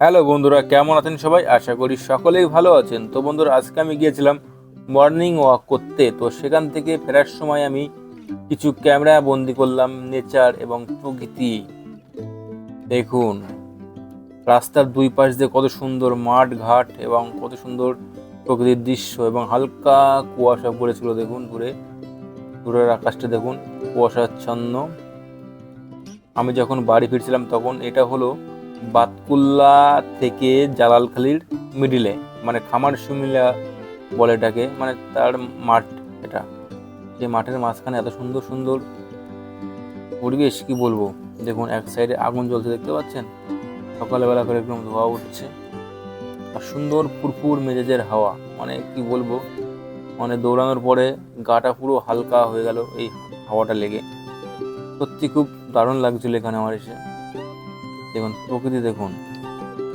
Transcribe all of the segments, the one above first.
Hello বন্ধুরা, কেমন আছেন সবাই? আশা করি সকলেই ভালো আছেন। তো বন্ধুরা, আজকে আমি গিয়েছিলাম মর্নিং ওয়াক করতে। তো সেখান থেকে ফেরার সময় আমি কিছু ক্যামেরা বন্দি করলাম নেচার এবং প্রকৃতি। দেখুন, রাস্তার দুই পাশ দিয়ে কত সুন্দর মাঠ, ঘাট এবং কত সুন্দর প্রকৃতির দৃশ্য এবং হালকা কুয়াশা পড়েছিল। দেখুন, দূরে, দূরের আকাশটা দেখুন, কুয়াশাচ্ছন্ন। আমি যখন বাড়ি ফিরছিলাম তখন এটা হলো বাতকুল্লা থেকে জালালখালির মিডিলে মানে খামার সুমিলা বলে এটাকে মানে তার মাঠ এটা। যে মাঠের মাঝখানে এত সুন্দর সুন্দর পরিবেশ, কি বলব? দেখুন, এক সাইডে আগুন জ্বলছে, দেখতে পাচ্ছেন? সকালবেলা করে একদম ধোয়া উঠছে। আর সুন্দর ফুরফুর মেজাজের হাওয়া মানে কি বলব? মানে দৌড়ানোর পরে গাটা পুরো হালকা হয়ে গেল এই হাওয়াটা লেগে। সত্যি খুব দারুণ লাগছিল এখানে আমার এসে। দেখুন, প্রকৃতি দেখুন।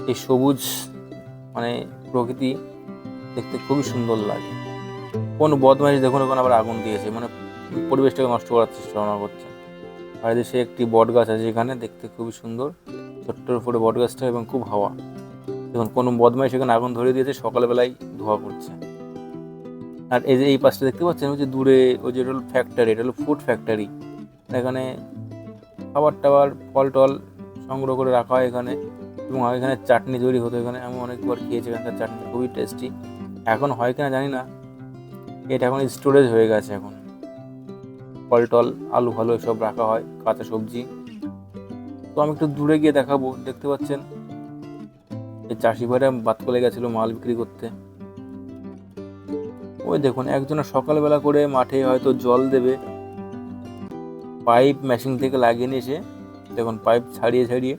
এই সবুজ মানে প্রকৃতি দেখতে খুবই সুন্দর লাগে। কোন বদমাইশ দেখুন, ওখানে আবার আগুন দিয়েছে। মানে পরিবেশটাকে নষ্ট করার চেষ্টা করছে। আর এদেশে একটি বট গাছ আছে এখানে দেখতে খুবই সুন্দর। ছোট্টর উপরে বট গাছটা এবং খুব হাওয়া। দেখুন, কোনো বদমাইশ এখানে আগুন ধরিয়ে দিয়েছে, সকালবেলায় ধোয়া করছে আর এই যে এই পাশটা দেখতে পাচ্ছেন, ওই যে দূরে, ওই যে এটা হলো ফ্যাক্টরি এটা হলো ফুড ফ্যাক্টরি এখানে খাবার টাবার ফল টল সংগ্রহ করে রাখা হয় এখানে এবং এখানে চাটনি তৈরি হতো। এখানে আমি অনেকবার খেয়েছি, এখানকার চাটনি খুবই টেস্টি এখন হয় কিনা জানি না। এটা এখন স্টোরেজ হয়ে গেছে এখন। ফল টল, আলু ফালু এসব রাখা হয়, কাঁচা সবজি। তো আমি একটু দূরে গিয়ে দেখাবো, দেখতে পাচ্ছেন? এই চাষি ভাইরা বাদ করে গেছিল মাল বিক্রি করতে। ওই দেখুন, একজনে সকালবেলা করে মাঠে হয়তো জল দেবে। পাইপ মেশিন থেকে লাগিয়ে নিয়ে এসে দেখুন পাইপ ছাড়িয়ে ছাড়িয়ে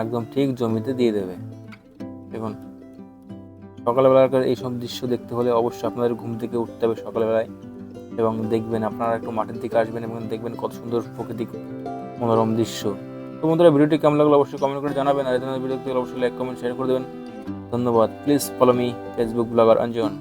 একদম ঠিক জমিতে দিয়ে দেবে। দেখুন সকালবেলাকার এইসব দৃশ্য দেখতে হলে অবশ্যই আপনাদের ঘুম থেকে উঠতে হবে সকালবেলায় এবং দেখবেন আপনারা একটু মাঠের দিকে আসবেন এবং দেখবেন কত সুন্দর প্রকৃতিক মনোরম দৃশ্য। তো বন্ধুরা, ভিডিওটি কেমন লাগল অবশ্যই কমেন্ট করে জানাবেন। আর এই ধরনের ভিডিও অবশ্যই লাইক কমেন্ট শেয়ার করে দেবেন। ধন্যবাদ। Please follow me Facebook blogger Anjan